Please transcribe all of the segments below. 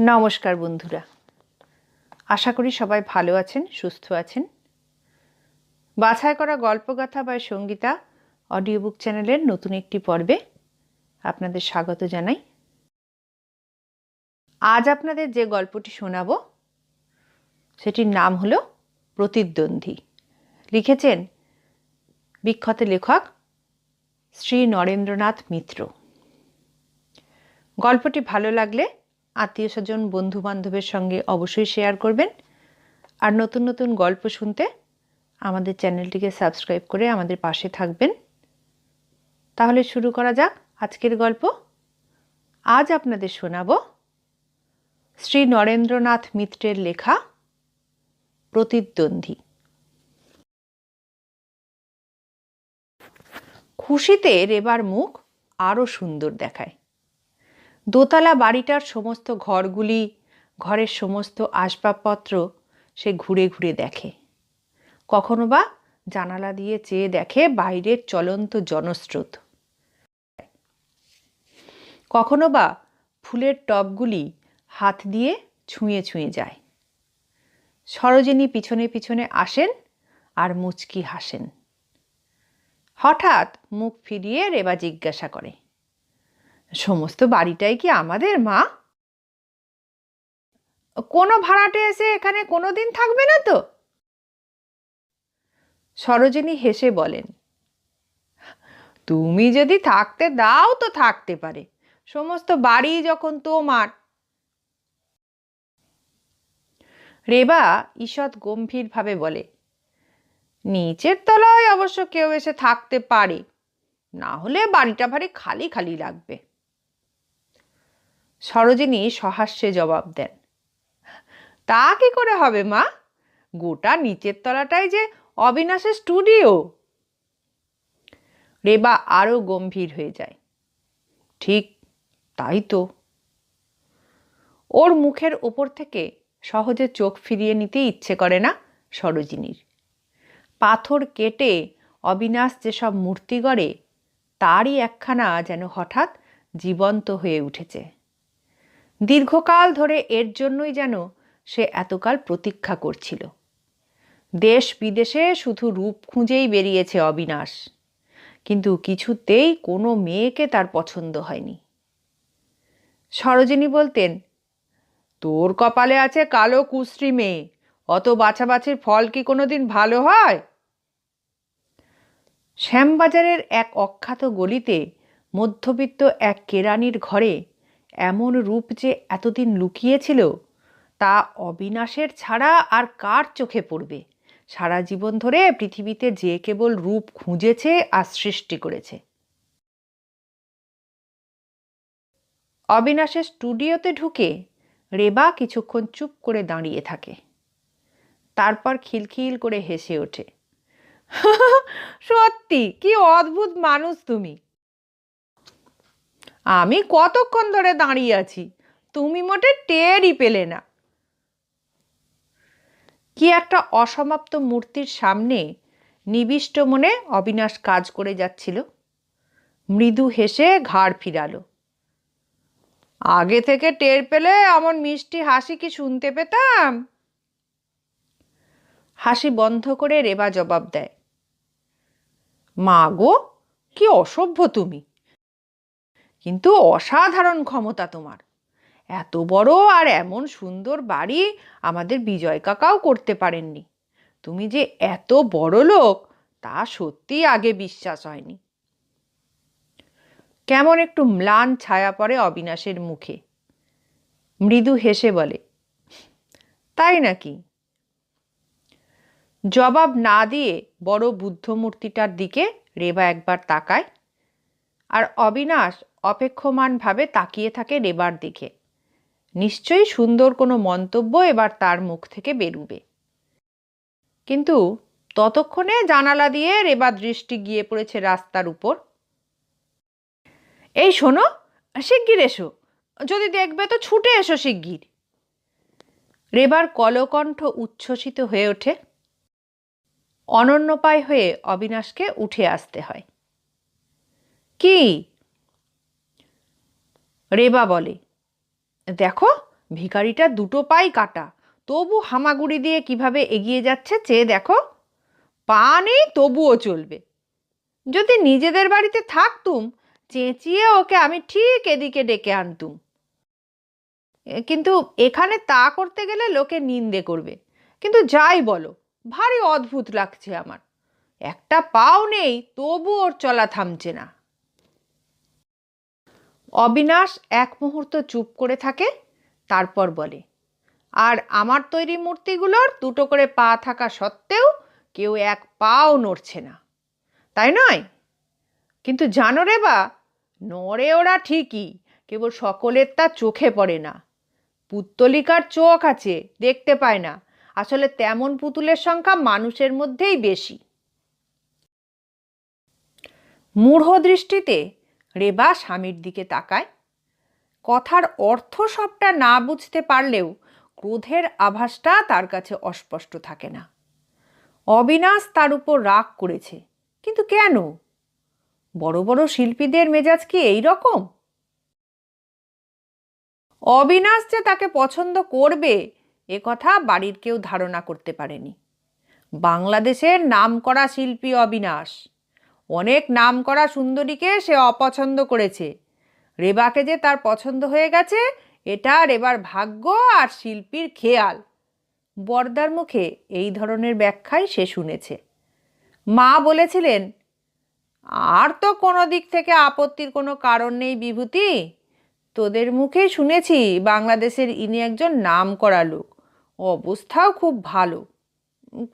নমস্কার বন্ধুরা। আশা করি সবাই ভালো আছেন, সুস্থ আছেন। বাছাই করা গল্পগাথা বা সঙ্গীতা অডিও বুক চ্যানেলের নতুন একটি পর্বে আপনাদের স্বাগত জানাই। আজ আপনাদের যে গল্পটি শোনাব, সেটির নাম হলো প্রতিদ্বন্দ্বী। লিখেছেন বিখ্যাত লেখক শ্রী নরেন্দ্রনাথ মিত্র। গল্পটি ভালো লাগলে আত্মীয় স্বজন বন্ধু বান্ধবের সঙ্গে অবশ্যই শেয়ার করবেন। আর নতুন নতুন গল্প শুনতে আমাদের চ্যানেলটিকে সাবস্ক্রাইব করে আমাদের পাশে থাকবেন। তাহলে শুরু করা যাক আজকের গল্প। আজ আপনাদের শোনাব শ্রী নরেন্দ্রনাথ মিত্রের লেখা প্রতিদ্বন্দ্বী। খুশিতে রেবার মুখ আরও সুন্দর দেখায়। দোতলা বাড়িটার সমস্ত ঘরগুলি, ঘরের সমস্ত আসবাবপত্র সে ঘুরে ঘুরে দেখে। কখনো বা জানালা দিয়ে চেয়ে দেখে বাইরের চলন্ত জনস্রোত। কখনো বা ফুলের টবগুলি হাত দিয়ে ছুঁয়ে ছুঁয়ে যায়। সরোজিনী পিছনে পিছনে আসেন আর মুচকি হাসেন। হঠাৎ মুখ ফিরিয়ে রেবা জিজ্ঞাসা করে সমস্ত বাড়িটাই কি আমাদের, মা? কোনো ভাড়াটে এসে এখানে কোনো দিন থাকবে না তো? সরোজিনী হেসে বলেন, তুমি যদি থাকতে দাও তো থাকতে পারে। সমস্ত বাড়ি যখন তোমার। রেবা ঈষৎ গম্ভীরভাবে বলে, নিচের তলায় অবশ্য কেউ এসে থাকতে পারে। না হলে বাড়িটা ভারী খালি খালি লাগবে। সরোজিনী সহাস্যে জবাব দেন, তা কি করে হবে মা? গোটা নিচের তলাটাই যে অবিনাশের স্টুডিও রেবা আরও গম্ভীর হয়ে যায়, ঠিক তাই তো। ওর মুখের ওপর থেকে সহজে চোখ ফিরিয়ে নিতে ইচ্ছে করে না সরোজিনীর। পাথর কেটে অবিনাশ যেসব মূর্তি গড়ে, তারই একখানা যেন হঠাৎ জীবন্ত হয়ে উঠেছে। দীর্ঘকাল ধরে এর জন্যই যেন সে এতকাল প্রতীক্ষা করছিল। দেশ বিদেশে শুধু রূপ খুঁজেই বেরিয়েছে অবিনাশ। কিন্তু কিছুতেই কোনো মেয়েকে তার পছন্দ হয়নি। সরোজিনী বলতেন, তোর কপালে আছে কালো কুশ্রী মেয়ে, অত বাছাবাছির ফল কি কোনোদিন ভালো হয়? শ্যামবাজারের এক অখ্যাত গলিতে মধ্যবিত্ত এক কেরানির ঘরে এমন রূপ যে এতদিন লুকিয়েছিল, তা অবিনাশের ছাড়া আর কার চোখে পড়বে? সারা জীবন ধরে পৃথিবীতে যে কেবল রূপ খুঁজেছে আর সৃষ্টি করেছে। অবিনাশের স্টুডিওতে ঢুকে রেবা কিছুক্ষণ চুপ করে দাঁড়িয়ে থাকে। তারপর খিলখিল করে হেসে ওঠে। সত্যি, কি অদ্ভুত মানুষ তুমি! আমি কতক্ষণ ধরে দাঁড়িয়ে আছি? তুমি মোটে টেরই পেলে না। কি একটা অসমাপ্ত মূর্তির সামনে নিবিষ্ট মনে অবিনাশ কাজ করে যাচ্ছিল। মৃদু হেসে ঘাড় ফিরালো। আগে থেকে টের পেলে এমন মিষ্টি হাসি কি শুনতে পেতাম? হাসি বন্ধ করে রেবা জবাব দেয়। মা গো, কি অসভ্য তুমি! কিন্তু অসাধারণ ক্ষমতা তোমার। এত বড় আর এমন সুন্দর বাড়ি আমাদের বিজয় কাকাও করতে পারেননি। তুমি যে এত বড় লোক, তা সত্যি আগে বিশ্বাস হয়নি। কেমন একটু ম্লান ছায়া পড়ে অবিনাশের মুখে। মৃদু হেসে বলে, তাই নাকি? জবাব না দিয়ে বড় বুদ্ধ মূর্তিটার দিকে রেবা একবার তাকায়, আর অবিনাশ অপেক্ষমানভাবে তাকিয়ে থাকে রেবার দিকে। নিশ্চয়ই সুন্দর কোনো মন্তব্য এবার তার মুখ থেকে বেরুবে। কিন্তু ততক্ষণে জানালা দিয়ে রেবা দৃষ্টি গিয়ে পড়েছে রাস্তার উপর। এই শোনো, শিগগির এসো। যদি দেখবে তো ছুটে এসো শিগগির। রেবার কলকণ্ঠ উচ্ছ্বসিত হয়ে ওঠে। অনন্যপায় হয়ে অবিনাশকে উঠে আসতে হয়। কি? রেবা বলে। দেখো, ভিখারিটা দুটো পাই কাটা। তবু হামাগুড়ি দিয়ে কীভাবে এগিয়ে যাচ্ছে চেয়ে দেখো। পা নেই, তবুও চলবে। যদি নিজেদের বাড়িতে থাকতুম, চেঁচিয়ে ওকে আমি ঠিক এদিকে ডেকে আনতুম। কিন্তু এখানে তা করতে গেলে লোকে নিন্দে করবে। কিন্তু যাই বলো, ভারী অদ্ভুত লাগছে আমার। একটা পাও নেই, তবু ওর চলা থামছে না। অবিনাশ এক মুহূর্ত চুপ করে থাকে, তারপর বলে, আর আমার তৈরি মূর্তিগুলোর দুটো করে পা থাকা সত্ত্বেও কেউ এক পাও নড়ছে না। তাই নয়? কিন্তু জানো রে বা, নড়ে ওরা ঠিকই, কেবল সকলের তা চোখে পড়ে না। পুত্তলিকার চোখ আছে, দেখতে পায় না। আসলে তেমন পুতুলের সংখ্যা মানুষের মধ্যেই বেশি। মূঢ় দৃষ্টিতে রেবা স্বামীর দিকে তাকায়। কথার অর্থ সবটা না বুঝতে পারলেও ক্রোধের আভাসটা তার কাছে অস্পষ্ট থাকে না। অবিনাশ তার উপর রাগ করেছে, কিন্তু কেন? বড় বড় শিল্পীদের মেজাজ কি এই রকম অবিনাশ যে তাকে পছন্দ করবে, এ কথা বাড়ির কেউ ধারণা করতে পারেনি। বাংলাদেশের নামকরা শিল্পী অবিনাশ। অনেক নামকরা সুন্দরীকে সে অপছন্দ করেছে। রেবাকে যে তার পছন্দ হয়ে গেছে, এটা রেবার ভাগ্য আর শিল্পীর খেয়াল। বর্দার মুখে এই ধরনের ব্যাখ্যাই সে শুনেছে। মা বলেছিলেন, আর তো কোনো দিক থেকে আপত্তির কোনো কারণ নেই বিভূতি। তোদের মুখেই শুনেছি বাংলাদেশের ইনি একজন নাম করা লোক। অবস্থাও খুব ভালো।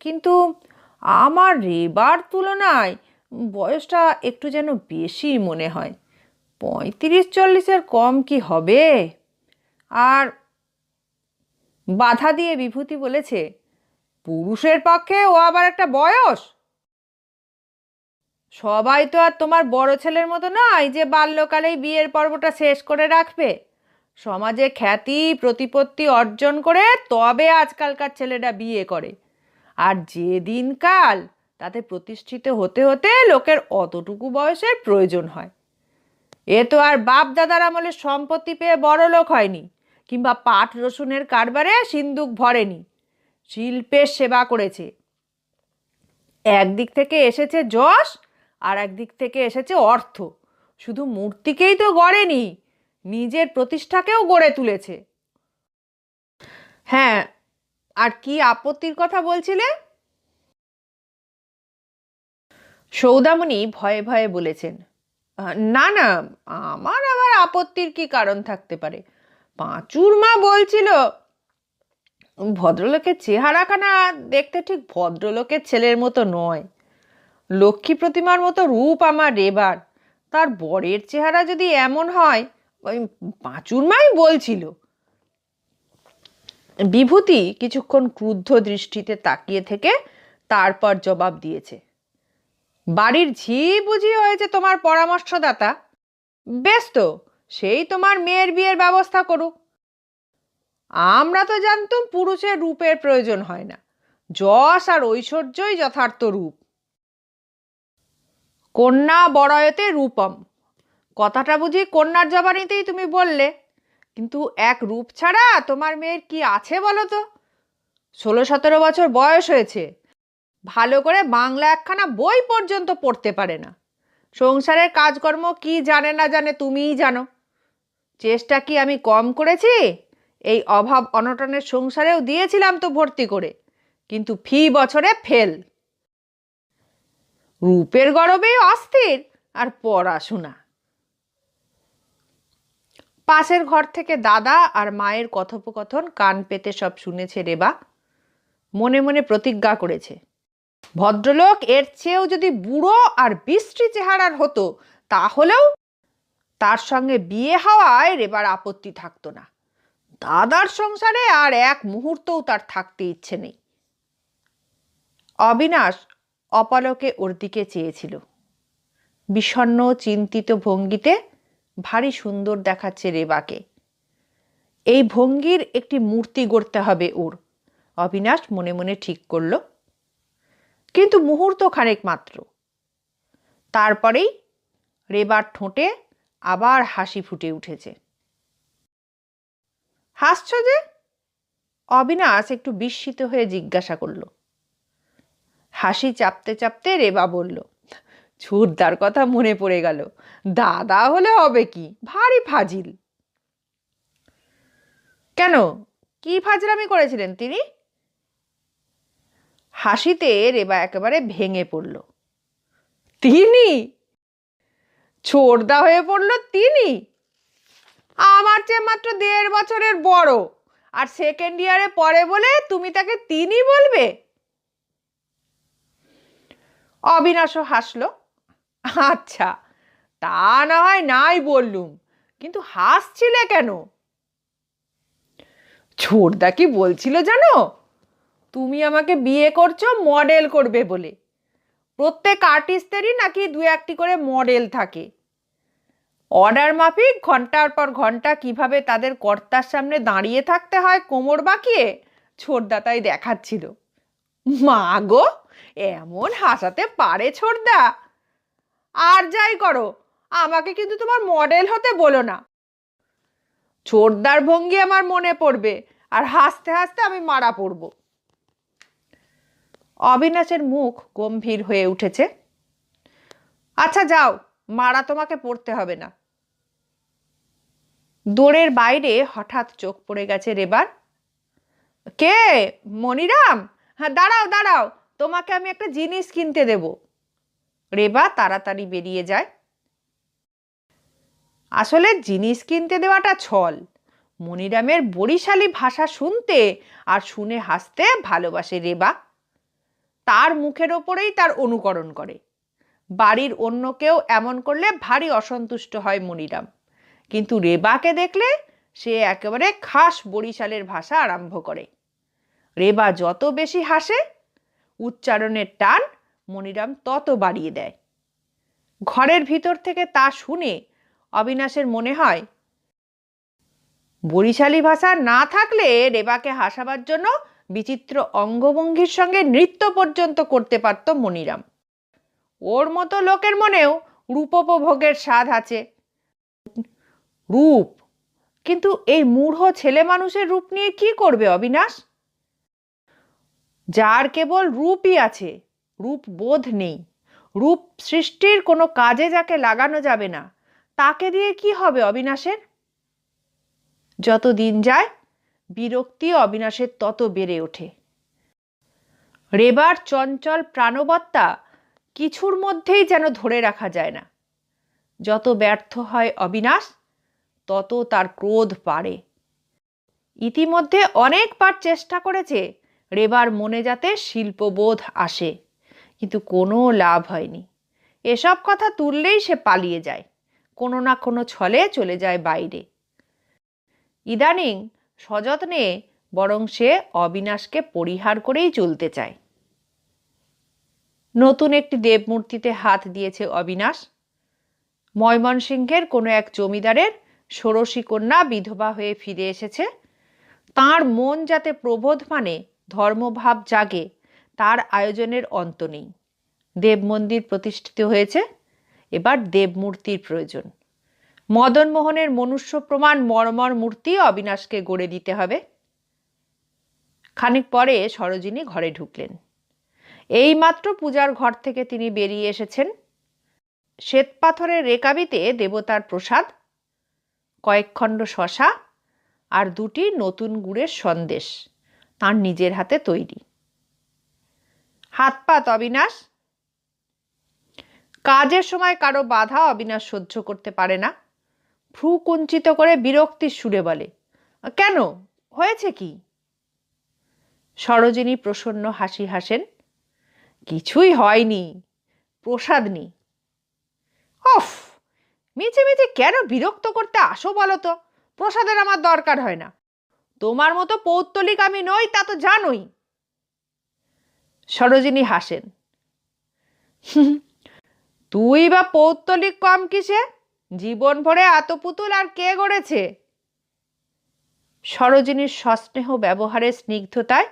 কিন্তু আমার রেবার তুলনায় বয়সটা একটু যেন বেশি মনে হয়। পঁয়ত্রিশ চল্লিশের কম কি হবে? আর বাধা দিয়ে বিভূতি বলেছে, পুরুষের পক্ষে ও আবার একটা বয়স? সবাই তো আর তোমার বড় ছেলের মতো নয় যে বাল্যকালেই বিয়ের পর্বটা শেষ করে রাখবে। সমাজে খ্যাতি, প্রতিপত্তি অর্জন করে তবে আজকালকার ছেলেরা বিয়ে করে। আর যে দিনকাল তাতে প্রতিষ্ঠিত হতে হতে লোকের অতটুকু বয়সের প্রয়োজন হয়। এ তো আর বাপ দাদার আমলে সম্পত্তি পেয়ে বড় লোক হয়নি, কিংবা পাট রসুনের কারবারে সিন্দুক ভরেনি, শিল্পের সেবা করেছে। একদিক থেকে এসেছে যশ, আর একদিক থেকে এসেছে অর্থ। শুধু মূর্তিকেই তো গড়েনি, নিজের প্রতিষ্ঠাকেও গড়ে তুলেছে। হ্যাঁ আর কি আপত্তির কথা বলছিলে? সৌদামণি ভয়ে ভয়ে বলেছেন না না, আমার আবার আপত্তির কি কারণ থাকতে পারে? পাঁচুর মা বলছিল, ভদ্রলোকের চেহারাখানা দেখতে ঠিক ভদ্রলোকের ছেলের মতো নয়। লক্ষ্মী প্রতিমার মতো রূপ আমার রেবার তার বরের চেহারা যদি এমন হয় পাঁচুর মাই বলছিল। বিভূতি কিছুক্ষণ ক্রুদ্ধ দৃষ্টিতে তাকিয়ে থেকে তারপর জবাব দিয়েছে বাড়ির ঝি বুঝি হয়েছে তোমার পরামর্শদাতা। বেশ তো, সেই তোমার মেয়ের বিয়ের ব্যবস্থা করুক। আমরা তো জানতুম পুরুষের রূপের প্রয়োজন হয় না, যশ আর ঐশ্বর্যই যথার্থ রূপ। কন্যা বড়য়তে রূপম। কথাটা বুঝি কন্যার জবানিতেই তুমি বললে, কিন্তু এক রূপ ছাড়া তোমার মেয়ের কি আছে বলো তো? ষোলো সতেরো বছর বয়স হয়েছে ভালো করে বাংলা একখানা বই পর্যন্ত পড়তে পারে না। সংসারের কাজকর্ম কি জানে না জানে তুমিই জানো। চেষ্টা কি আমি কম করেছি? এই অভাব অনটনের সংসারেও দিয়েছিলাম তো ভর্তি করে, কিন্তু ফি বছরে ফেল। রূপের গরবেই অস্থির আর পড়াশোনা। পাশের ঘর থেকে দাদা আর মায়ের কথোপকথন কান পেতে সব শুনেছে রেবা মনে মনে প্রতিজ্ঞা করেছে। ভদ্রলোক এর চেয়েও যদি বুড়ো আর বিশ্রী চেহারার হতো, তাহলেও তার সঙ্গে বিয়ে হওয়ায় রেবার আপত্তি থাকতো না। দাদার সংসারে আর এক মুহূর্তও তার থাকতে ইচ্ছে নেই। অবিনাশ অপলকে ওর দিকে চেয়েছিল। বিষণ্ণ, চিন্তিত ভঙ্গিতে ভারী সুন্দর দেখাচ্ছে রেবাকে। এই ভঙ্গির একটি মূর্তি গড়তে হবে ওর। অবিনাশ মনে মনে ঠিক করল। কিন্তু মুহূর্ত খানেক মাত্র। তারপরেই রেবার ঠোঁটে আবার হাসি ফুটে উঠেছে। হাসছ যে? অবিনাশ একটু বিস্মিত হয়ে জিজ্ঞাসা করল। হাসি চাপতে চাপতে রেবা বলল ছুরদার কথা মনে পড়ে গেল। দাদা হলে হবে কি? ভারী ফাজিল। কেন? কি ফাজলামি করেছিলেন তিনি? হাসিতে রেবা একেবারে ভেঙে পড়ল। তিনি? ছোড়দা হয়ে পড়ল তিনি? আমার চেয়ে মাত্র দেড় বছরের বড়। আর সেকেন্ড ইয়ারে পড়ে বলে তুমি তাকে তিনি বলবে? অবিনাশও হাসলো। আচ্ছা তা না হয় নাই বললুম, কিন্তু হাসছিলে কেন? ছোটদা কি বলছিল জানো? তুমি আমাকে বিয়ে করছ মডেল করবে বলে। প্রত্যেক আর্টিস্টেরই নাকি দু একটি করে মডেল থাকে। অর্ডার মাফিক, ঘণ্টার পর ঘণ্টা কীভাবে তাদের কর্তার সামনে দাঁড়িয়ে থাকতে হয়, কোমর বাঁকিয়ে ছোটদা তাই দেখাচ্ছিল। মা গো, এমন হাসাতে পারে ছোটদা? আর যাই করো, আমাকে কিন্তু তোমার মডেল হতে বলো না। ছোটদার ভঙ্গি আমার মনে পড়বে, আর হাসতে হাসতে আমি মারা পড়ব। অবিনাশের মুখ গম্ভীর হয়ে উঠেছে। আচ্ছা যাও, মারা তোমাকে পড়তে হবে না। দোরের বাইরে হঠাৎ চোখ পড়ে গেছে রেবার। কে? মনিরাম? হ্যাঁ দাঁড়াও দাঁড়াও, তোমাকে আমি একটা জিনিস কিনতে দেব। রেবা তাড়াতাড়ি বেরিয়ে যায়। আসলে জিনিস কিনতে দেওয়াটা ছল। মনিরামের বরিশালী ভাষা শুনতে আর শুনে হাসতে ভালোবাসে রেবা। তার মুখের ওপরেই তার অনুকরণ করে। বাড়ির অন্য কেউ এমন করলে ভারী অসন্তুষ্ট হয় মনিরাম। কিন্তু রেবাকে দেখলে সে একেবারে খাস বরিশালের ভাষা আরম্ভ করে। রেবা যত বেশি হাসে, উচ্চারণের টান মনিরাম তত বাড়িয়ে দেয়। ঘরের ভিতর থেকে তা শুনে অবিনাশের মনে হয়, বরিশালী ভাষা না থাকলে রেবাকে হাসাবার জন্য বিচিত্র অঙ্গভঙ্গির সঙ্গে নৃত্য পর্যন্ত করতে পারত মনিরাম। ওর মতো লোকের মনেও রূপোপভোগের স্বাদ আছে। রূপ? কিন্তু এই মূঢ় ছেলে মানুষের রূপ নিয়ে কি করবে অবিনাশ? যার কেবল রূপই আছে, রূপ বোধ নেই, রূপ সৃষ্টির কোনো কাজে যাকে লাগানো যাবে না, তাকে দিয়ে কি হবে অবিনাশের? যত দিন যায় বিরক্তি অবিনাশের তত বেড়ে ওঠে। রেবার চঞ্চল প্রাণবত্তা কিছুর মধ্যেই যেন ধরে রাখা যায় না। যত ব্যর্থ হয় অবিনাশ, তত তার ক্রোধ পারে ইতিমধ্যে অনেকবার চেষ্টা করেছে রেবার মনে যাতে শিল্পবোধ আসে, কিন্তু কোনো লাভ হয়নি। এসব কথা তুললেই সে পালিয়ে যায়, কোনো না কোনো ছলে চলে যায় বাইরে। ইদানিং সযত্নে বরং সে অবিনাশকে পরিহার করেই চলতে চায়। নতুন একটি দেবমূর্তিতে হাত দিয়েছে অবিনাশ। ময়মনসিংহের কোনো এক জমিদারের ষোড়শী কন্যা বিধবা হয়ে ফিরে এসেছে। তার মন যাতে প্রবোধ মানে ধর্মভাব জাগে, তার আয়োজনের অন্ত নেই। দেব মন্দির প্রতিষ্ঠিত হয়েছে। এবার দেবমূর্তির প্রয়োজন। মদনমোহনের মনুষ্য প্রমাণ মর্মর মূর্তি অবিনাশকে গড়ে দিতে হবে। খানিক পরে সরোজিনী ঘরে ঢুকলেন। এইমাত্র পূজার ঘর থেকে তিনি বেরিয়ে এসেছেন। শ্বেতপাথরের রেকাবিতে দেবতার প্রসাদ, কয়েকখণ্ড শশা আর দুটি নতুন গুড়ের সন্দেশ তার নিজের হাতে তৈরি। হাত পাত অবিনাশ। কাজের সময় কারও বাধা অবিনাশ সহ্য করতে পারে না। ভ্রু কুঞ্চিত করে বিরক্তির সুরে বলে, কেন? হয়েছে কি? সরোজিনী প্রসন্ন হাসি হাসেন, কিছুই হয়নি, প্রসাদ নি। অফ মিছে মিছে কেন বিরক্ত করতে আসো বলো তো, প্রসাদের আমার দরকার হয় না। তোমার মতো পৌত্তলিক আমি নই, তা তো জানোই। সরোজিনী হাসেন তুই বা পৌত্তলিক কম কিসে? জীবন ভরে এত পুতুল আর কে গড়েছে? সরোজিনীর সস্নেহ ব্যবহারের স্নিগ্ধতায়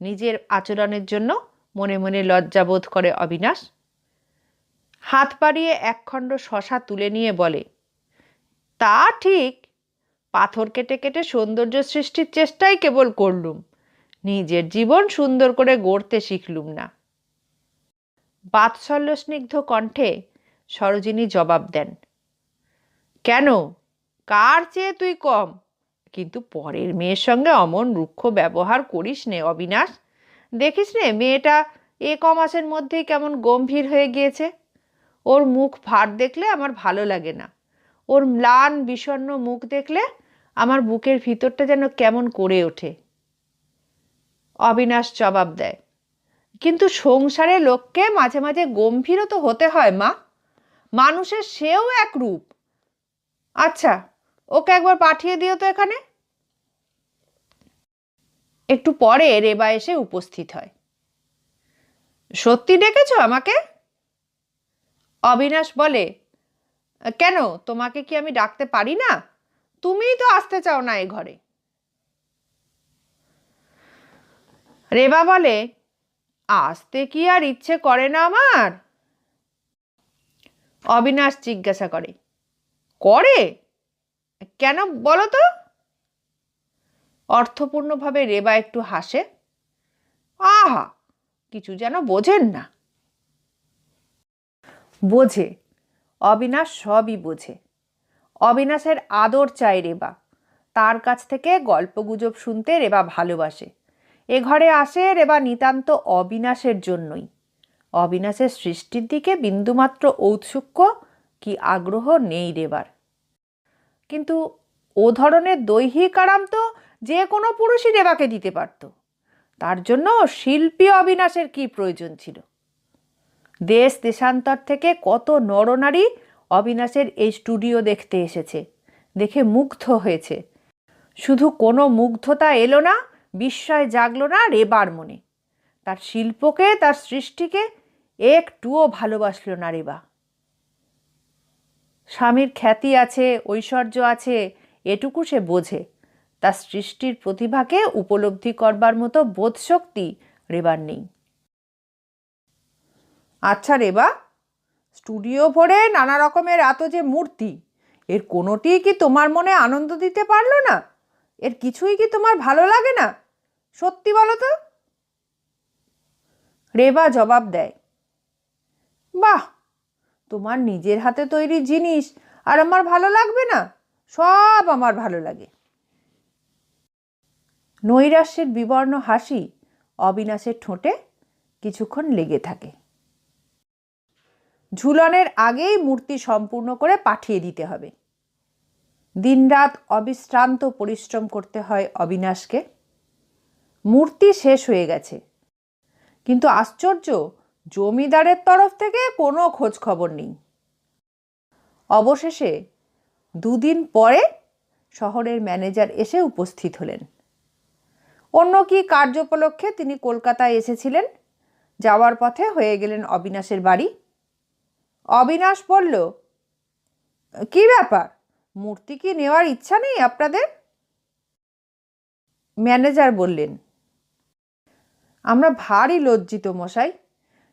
নিজের আচরণের জন্য মনে মনে লজ্জাবোধ করে অবিনাশ। হাত বাড়িয়ে একখণ্ড শশা তুলে নিয়ে বলে, তা ঠিক, পাথর কেটে কেটে সৌন্দর্য সৃষ্টির চেষ্টাই কেবল করলুম, নিজের জীবন সুন্দর করে গড়তে শিখলুম না। বাৎসল্য স্নিগ্ধ কণ্ঠে সরোজিনী জবাব দেন কেন? কার চেয়ে তুই কম? কিন্তু পরের মেয়ের সঙ্গে অমন রুক্ষ ব্যবহার করিস নে, অবিনাশ। দেখিস নে, মেয়েটা এ ক মাসের মধ্যেই কেমন গম্ভীর হয়ে গিয়েছে। ওর মুখ ভার দেখলে আমার ভালো লাগে না। ওর ম্লান, বিষণ্ণ মুখ দেখলে আমার বুকের ভিতরটা যেন কেমন করে ওঠে। অবিনাশ জবাব দেয়, কিন্তু সংসারে লোককে মাঝে মাঝে গম্ভীরও তো হতে হয় মা। মানুষের সেও এক রূপ। আচ্ছা ওকে একবার পাঠিয়ে দিও তো এখানে। একটু পরে রেবা এসে উপস্থিত হয়। সত্যি ডেকেছ আমাকে? অবিনাশ বলে, কেন, তোমাকে কি আমি ডাকতে পারি না? তুমিই তো আসতে চাও না এ ঘরে। রেবা বলে, আসতে কি আর ইচ্ছে করে না আমার? অবিনাশ জিজ্ঞাসা করে করে? কেন বলো তো? অর্থপূর্ণভাবে রেবা একটু হাসে। আহা, কিছু যেন বোঝেন না। বোঝে, অবিনাশ সবই বোঝে। অবিনাশের আদর চায় রেবা। তার কাছ থেকে গল্পগুজব শুনতে রেবা ভালোবাসে। এ ঘরে আসে রেবা নিতান্ত অবিনাশের জন্যই। অবিনাশের সৃষ্টির দিকে বিন্দুমাত্র ঔৎসুক্য কি আগ্রহ নেই রেবার কিন্তু ও ধরনের দৈহিক আরাম তো যে কোনো পুরুষই রেবাকে দিতে পারত। তার জন্য শিল্পী অবিনাশের কি প্রয়োজন ছিল? দেশ দেশান্তর থেকে কত নরনারী অবিনাশের এই স্টুডিও দেখতে এসেছে, দেখে মুগ্ধ হয়েছে। শুধু কোনো মুগ্ধতা এলো না, বিস্ময় জাগলো না রেবার মনে। তার শিল্পকে, তার সৃষ্টিকে একটুও ভালোবাসল না রেবা। স্বামীর খ্যাতি আছে, ঐশ্বর্য আছে, এটুকু সে বোঝে। তার সৃষ্টির প্রতিভাকে উপলব্ধি করবার মতো বোধশক্তি রেবার নেই। আচ্ছা রেবা, স্টুডিও ভরে নানা রকমের এত যে মূর্তি, এর কোনোটিই কি তোমার মনে আনন্দ দিতে পারল না? এর কিছুই কি তোমার ভালো লাগে না? সত্যি বলো তো? রেবা জবাব দেয়, বাহ! তোমার নিজের হাতে তৈরি জিনিস আর আমার ভালো লাগবে না। সব আমার ভালো লাগে। নৈরাশ্যের বিবর্ণ হাসি অবিনাশের ঠোঁটে কিছুক্ষণ লেগে থাকে। ঝুলনের আগেই মূর্তি সম্পূর্ণ করে পাঠিয়ে দিতে হবে। দিনরাত অবিশ্রান্ত পরিশ্রম করতে হয় অবিনাশকে। মূর্তি শেষ হয়ে গেছে। কিন্তু আশ্চর্য জমিদারের তরফ থেকে কোনো খোঁজ খবর নেই। অবশেষে দুদিন পরে শহরের ম্যানেজার এসে উপস্থিত হলেন। অন্য কি কার্যোপলক্ষে তিনি কলকাতায় এসেছিলেন? যাওয়ার পথে হয়ে গেলেন অবিনাশের বাড়ি। অবিনাশ বলল, কি ব্যাপার? মূর্তি কি নেওয়ার ইচ্ছা নেই আপনাদের? ম্যানেজার বললেন, আমরা ভারী লজ্জিত মশাই।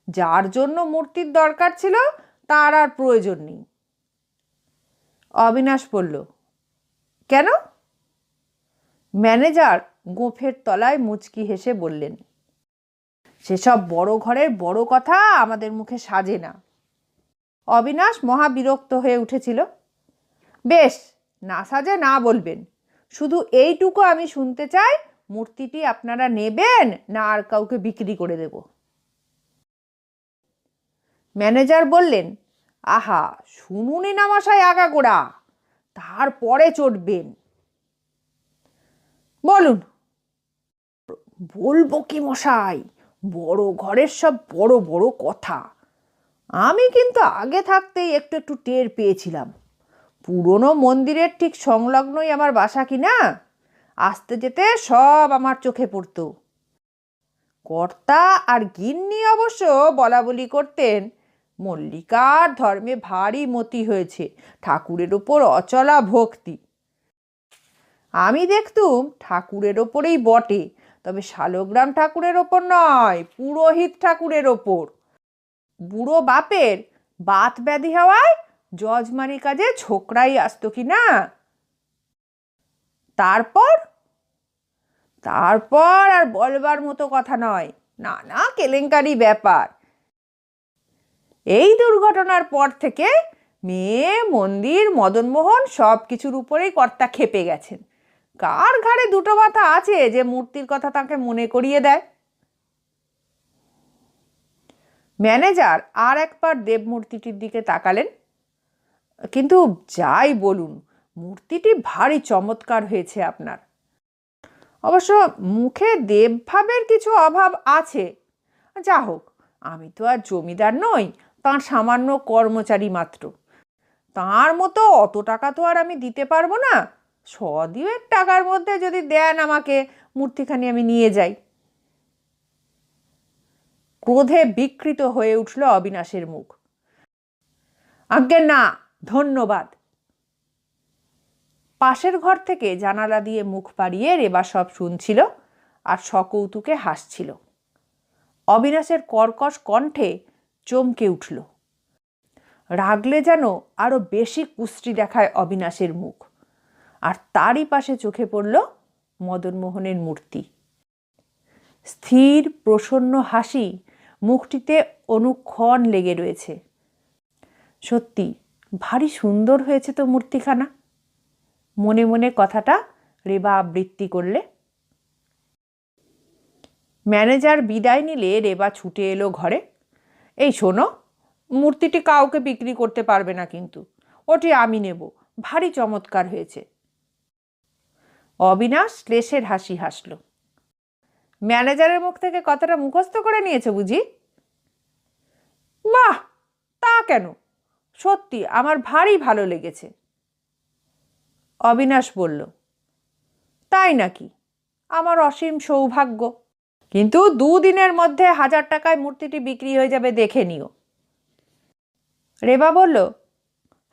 যার জন্য মূর্তির দরকার ছিল, তার আর প্রয়োজন নেই। অবিনাশ বলল, কেন? ম্যানেজার গোফের তলায় মুচকি হেসে বললেন, সেসব বড় ঘরের বড় কথা আমাদের মুখে সাজে না। অবিনাশ মহা বিরক্ত হয়ে উঠেছিল, বেশ, না সাজে না বলবেন। শুধু এইটুকু আমি শুনতে চাই, মূর্তিটি আপনারা নেবেন না আর কাউকে বিক্রি করে দেব। ম্যানেজার বললেন, আহা, শুনুনি না মশাই আগাগোড়া, তারপরে চটবেন। বলুন, বলব কি মশাই, বড় ঘরের সব বড় বড় কথা। আমি কিন্তু আগে থাকতেই একটু একটু টের পেয়েছিলাম। পুরনো মন্দিরের ঠিক সংলগ্নই আমার বাসা কি না? আসতে যেতে সব আমার চোখে পড়তো। কর্তা আর গিন্নি অবশ্য বলা বলি করতেন মল্লিকার ধর্মে ভারী মতি হয়েছে, ঠাকুরের ওপর অচলা ভক্তি। আমি দেখতুম ঠাকুরের ওপরেই বটে, তবে শালগ্রাম ঠাকুরের ওপর নয়, পুরোহিত ঠাকুরের ওপর। বুড়ো বাপের বাত ব্যাধি হওয়ায় জজমারি কাজে ছোকরাই আসতো কি না? তারপর? তারপর আর বলবার মতো কথা নয় না না কেলেঙ্কারি ব্যাপার। এই দুর্ঘটনার পর থেকে মেয়ে, মন্দির, মদনমোহন সব কিছুর উপরেই কর্তা খেপে গেছেন। কার ঘাড়ে দুটো মাথা আছে যে মূর্তির কথা তাকে মনে করিয়ে দেয়? ম্যানেজার আর একবার দেবমূর্তিটির দিকে তাকালেন। কিন্তু যাই বলুন, মূর্তিটি ভারী চমৎকার হয়েছে আপনার। অবশ্য মুখে দেবভাবের কিছু অভাব আছে। যা হোক আমি তো আর জমিদার নই তাঁর সামান্য কর্মচারী মাত্র। তাঁর মতো অত টাকা তো আর আমি দিতে পারব না। সদিয়েক টাকার মধ্যে যদি দেন আমাকে, মূর্তিখানি আমি নিয়ে যাই। ক্রোধে বিকৃত হয়ে উঠল অবিনাশের মুখ। আজ্ঞে, না, ধন্যবাদ। পাশের ঘর থেকে জানালা দিয়ে মুখ বাড়িয়ে রেবা সব শুনছিল আর সকৌতুকে হাসছিল। অবিনাশের কর্কশ কণ্ঠে চমকে উঠল। রাগলে যেন আরও বেশি কুষ্টি দেখায় অবিনাশের মুখ। আর তারই পাশে চোখে পড়ল মদনমোহনের মূর্তি। স্থির, প্রসন্ন হাসি মুখটিতে অনুক্ষণ লেগে রয়েছে। সত্যি, ভারী সুন্দর হয়েছে তো মূর্তিখানা। মনে মনে কথাটা রেবা আবৃত্তি করলে। ম্যানেজার বিদায় নিলে রেবা ছুটে এলো ঘরে। এই শোনো, মূর্তিটি কাউকে বিক্রি করতে পারবে না কিন্তু। ওটি আমি নেব। ভারী চমৎকার হয়েছে। অবিনাশ শ্লেষের হাসি হাসল। ম্যানেজারের মুখ থেকে কথাটা মুখস্থ করে নিয়েছে বুঝি? বাহ, তা কেন? সত্যি, আমার ভারী ভালো লেগেছে। অবিনাশ বলল, তাই নাকি? আমার অসীম সৌভাগ্য। কিন্তু দুদিনের মধ্যে হাজার টাকায় মূর্তিটি বিক্রি হয়ে যাবে, দেখে নিও। রেবা বলল,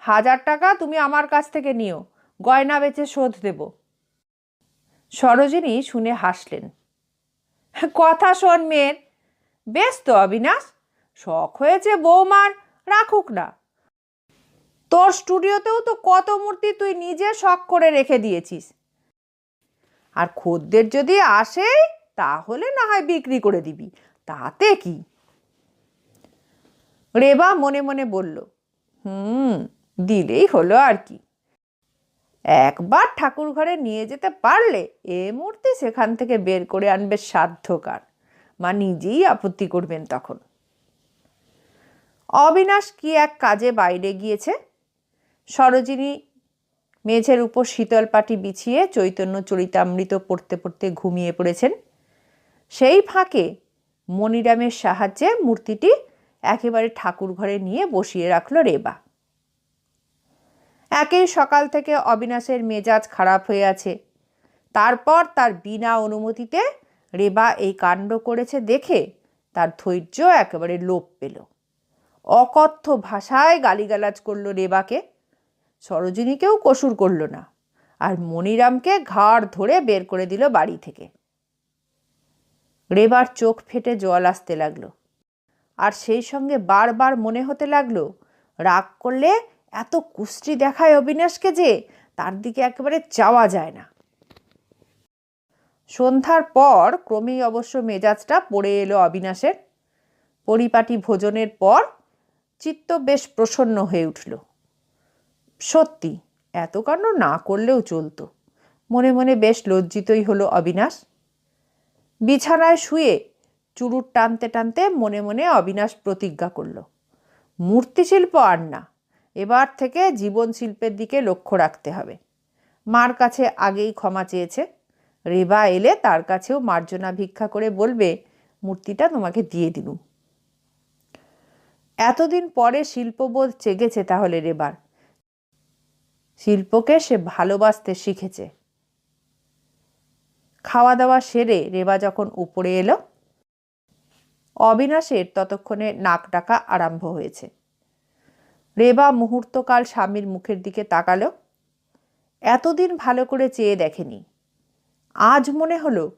হাজার টাকা তুমি আমার কাছ থেকে নিও, গয়না বেচে শোধ দেব। সরোজিনী শুনে হাসলেন, কথা শোন মেয়ের, বেশ তো অবিনাশ, শখ হয়েছে বৌমার, রাখুক না। তোর স্টুডিওতেও তো কত মূর্তি তুই নিজে শখ করে রেখে দিয়েছিস। আর খদ্দের যদি আসে তাহলে না হয় বিক্রি করে দিবি। তাতে কি? রেবা মনে মনে বলল, হুম, দিলেই হলো আর কি। একবার ঠাকুর ঘরে নিয়ে যেতে পারলে এ মূর্তি সেখান থেকে বের করে আনবে সাধ্যকার। মা নিজেই আপত্তি করবেন তখন। অবিনাশ কি এক কাজে বাইরে গিয়েছে? সরোজিনী মেঝের উপর শীতল পাটি বিছিয়ে চৈতন্য চরিতামৃত পড়তে পড়তে ঘুমিয়ে পড়েছেন। সেই ফাঁকে মনিরামের সাহায্যে মূর্তিটি একেবারে ঠাকুর ঘরে নিয়ে বসিয়ে রাখল রেবা। একেই সকাল থেকে অবিনাশের মেজাজ খারাপ হয়ে আছে। তারপর তার বিনা অনুমতিতে রেবা এই কাণ্ড করেছে দেখে তার ধৈর্য একেবারে লোপ পেল। অকথ্য ভাষায় গালিগালাজ করল রেবাকে। সরোজিনীকেও কসুর করল না। আর মনিরামকে ঘাড় ধরে বের করে দিল বাড়ি থেকে। রেবার চোখ ফেটে জল আসতে লাগল। আর সেই সঙ্গে বারবার মনে হতে লাগল, রাগ করলে এত কুষ্টি দেখায় অবিনাশকে যে তার দিকে একেবারে চাওয়া যায় না। সন্ধ্যার পর ক্রমেই অবশ্য মেজাজটা পড়ে এলো অবিনাশের। পরিপাটি ভোজনের পর চিত্ত বেশ প্রসন্ন হয়ে উঠল। সত্যি, এত কাণ্ড না করলেও চলতো। মনে মনে বেশ লজ্জিতই হলো অবিনাশ। বিছানায় শুয়ে চুরুট টানতে টানতে মনে মনে অবিনাশ প্রতিজ্ঞা করল, মূর্তিশিল্প আর না, এবার থেকে জীবন শিল্পের দিকে লক্ষ্য রাখতে হবে। মার কাছে আগেই ক্ষমা চেয়েছে। রেবা এলে তার কাছেও মার্জনা ভিক্ষা করে বলবে, মূর্তিটা তোমাকে দিয়ে দিলুম। এতদিন পরে শিল্পবোধ চেগেছে তাহলে রেবার। শিল্পকে সে ভালোবাসতে শিখেছে। খাওয়া দাওয়া সেরে রেবা যখন উপরে এলো, অবিনাশের ততক্ষণে নাক ডাকা আরম্ভ হয়েছে। রেবা মুহূর্তকাল স্বামীর মুখের দিকে তাকালো, এতদিন ভালো করে চেয়ে দেখেনি। আজ মনে হলো,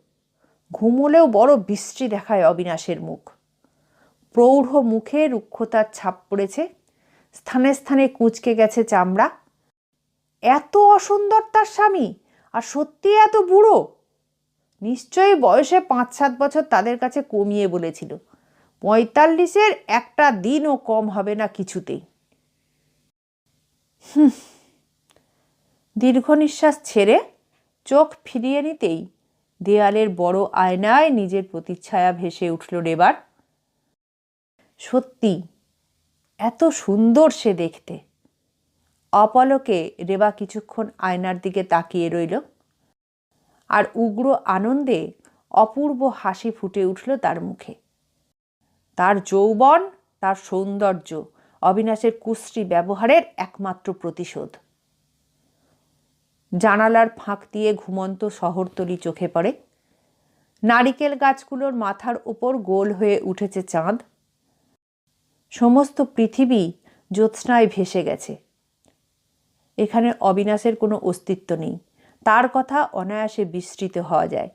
ঘুমোলেও বড় বৃষ্টি দেখায় অবিনাশের মুখ। প্রৌঢ় মুখে রুক্ষতার ছাপ পড়েছে, স্থানে স্থানে কুঁচকে গেছে চামড়া। এত অসুন্দর তার স্বামী, আর সত্যি এত বুড়ো! নিশ্চয়ই বয়সে পাঁচ, সাত বছর তাদের কাছে কমিয়ে বলেছিল। পঁয়তাল্লিশের একটা দিনও কম হবে না কিছুতেই। দীর্ঘ নিঃশ্বাস ছেড়ে চোখ ফিরিয়ে নিতেই দেয়ালের বড় আয়নায় নিজের প্রতিচ্ছায়া ভেসে উঠল রেবার। সত্যি, এত সুন্দর সে দেখতে। অপলকে রেবা কিছুক্ষণ আয়নার দিকে তাকিয়ে রইল। আর উগ্র আনন্দে অপূর্ব হাসি ফুটে উঠল তার মুখে। তার যৌবন, তার সৌন্দর্য অবিনাশের কুশ্রী ব্যবহারের একমাত্র প্রতিশোধ। জানালার ফাঁক দিয়ে ঘুমন্ত শহরতলি চোখে পড়ে। নারিকেল গাছগুলোর মাথার ওপর গোল হয়ে উঠেছে চাঁদ। সমস্ত পৃথিবী জ্যোৎস্নায় ভেসে গেছে। এখানে অবিনাশের কোনো অস্তিত্ব নেই। তার কথা অনায়াসে বিস্তৃত হওয়া যায়।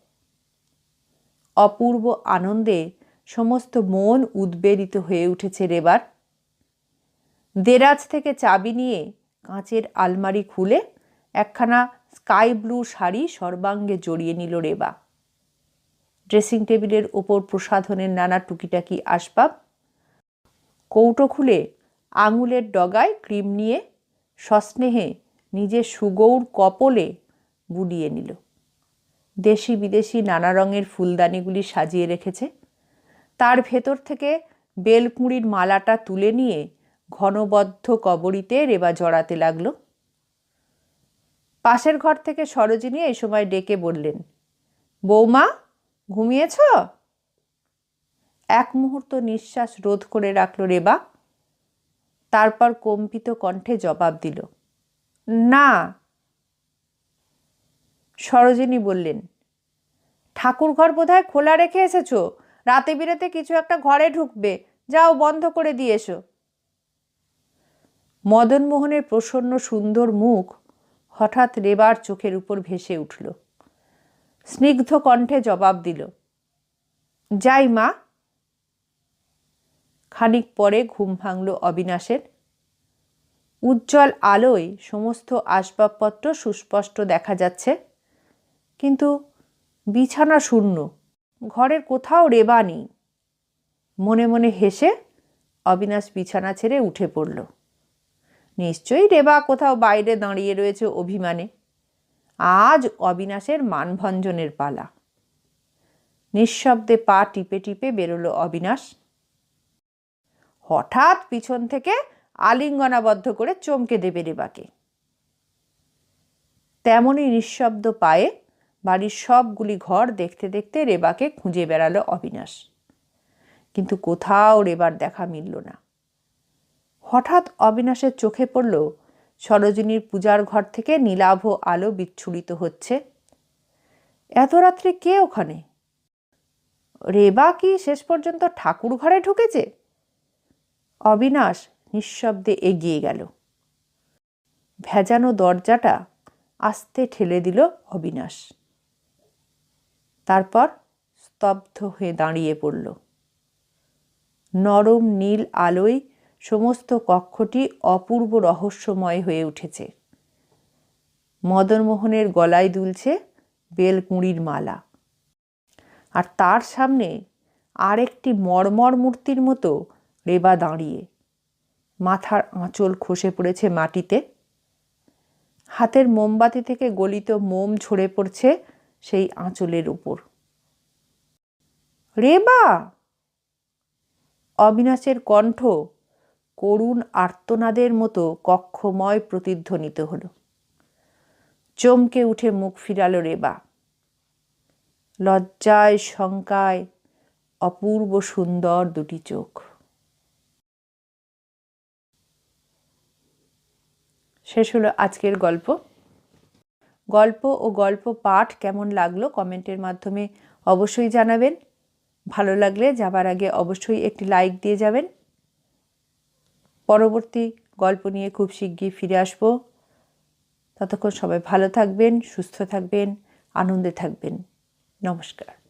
অপূর্ব আনন্দে সমস্ত মন উদ্বেলিত হয়ে উঠেছে রেবার। দেরাজ থেকে চাবি নিয়ে কাঁচের আলমারি খুলে একখানা স্কাই ব্লু শাড়ি সর্বাঙ্গে জড়িয়ে নিল রেবা। ড্রেসিং টেবিলের ওপর প্রসাধনের নানা টুকিটাকি আসবাব, কৌটো খুলে আঙুলের ডগায় ক্রিম নিয়ে সস্নেহে নিজের সুগৌর কপলে বুলিয়ে নিল। দেশি বিদেশি নানা রঙের ফুলদানিগুলি সাজিয়ে রেখেছে। তার ভেতর থেকে বেলকুঁড়ির মালাটা তুলে নিয়ে ঘনবদ্ধ কবরিতে রেবা জড়াতে লাগল। পাশের ঘর থেকে সরোজিনী এই সময় ডেকে বললেন, বৌমা, ঘুমিয়েছ? এক মুহূর্ত নিঃশ্বাস রোধ করে রাখল রেবা। তারপর কম্পিত কণ্ঠে জবাব দিল, না সরোজিনী বললেন ঠাকুর ঘর বোধহয় খোলা রেখে এসেছ। রাতে বিরেতে কিছু একটা ঘরে ঢুকবে। যাও বন্ধ করে দিয়ে এসো। মদনমোহনের প্রসন্ন সুন্দর মুখ হঠাৎ রেবার চোখের উপর ভেসে উঠল। স্নিগ্ধ কণ্ঠে জবাব দিল, যাই মা। খানিক পরে ঘুম ভাঙল অবিনাশের। উজ্জ্বল আলোয় সমস্ত আসবাবপত্র সুস্পষ্ট দেখা যাচ্ছে। কিন্তু বিছানা শূন্য, ঘরের কোথাও রেবা নেই। মনে মনে হেসে অবিনাশ বিছানা ছেড়ে উঠে পড়ল। নিশ্চয়ই রেবা কোথাও বাইরে দাঁড়িয়ে রয়েছে অভিমানে। আজ অবিনাশের মানভঞ্জনের পালা। নিঃশব্দে পা টিপে টিপে বেরোলো অবিনাশ। হঠাৎ পিছন থেকে আলিঙ্গনাবদ্ধ করে চমকে দেবে রেবাকে। তেমনই নিঃশব্দ পায়ে বাড়ির সবগুলি ঘর দেখতে দেখতে রেবাকে খুঁজে বেড়ালো অবিনাশ। কিন্তু কোথাও রেবার দেখা মিলল না। হঠাৎ অবিনাশের চোখে পড়ল, সরোজিনীর পূজার ঘর থেকে নীলাভ আলো বিচ্ছুরিত হচ্ছে। এত রাত্রে কে ওখানে? রেবা কি শেষ পর্যন্ত ঠাকুর ঘরে ঢুকেছে? অবিনাশ নিঃশব্দে এগিয়ে গেল। ভেজানো দরজাটা আস্তে ঠেলে দিল অবিনাশ। তারপর স্তব্ধ হয়ে দাঁড়িয়ে পড়ল। নরম নীল আলোয় সমস্ত কক্ষটি অপূর্ব রহস্যময় হয়ে উঠেছে। মদনমোহনের গলায় দুলছে বেলকুঁড়ির মালা। আর তার সামনে আরেকটি মর্মর মূর্তির মতো রেবা দাঁড়িয়ে। মাথার আঁচল খসে পড়েছে মাটিতে। হাতের মোমবাতি থেকে গলিত মোম ঝরে পড়ছে সেই আঁচলের উপর। রেবা অবিনাশের কণ্ঠ করুণ আর্তনাদের মতো কক্ষময় প্রতিধ্বনিত হল। চমকে উঠে মুখ ফিরালো রেবা লজ্জায়, শঙ্কায়, অপূর্ব সুন্দর দুটি চোখ। শেষ হলো আজকের গল্প। গল্প ও গল্প পাঠ কেমন লাগল কমেন্টের মাধ্যমে অবশ্যই জানাবেন। ভালো লাগলে যাবার আগে অবশ্যই একটি লাইক দিয়ে যাবেন। পরবর্তী গল্প নিয়ে খুব শিগগির ফিরে আসব। ততক্ষণ সবাই ভালো থাকবেন, সুস্থ থাকবেন, আনন্দে থাকবেন। নমস্কার।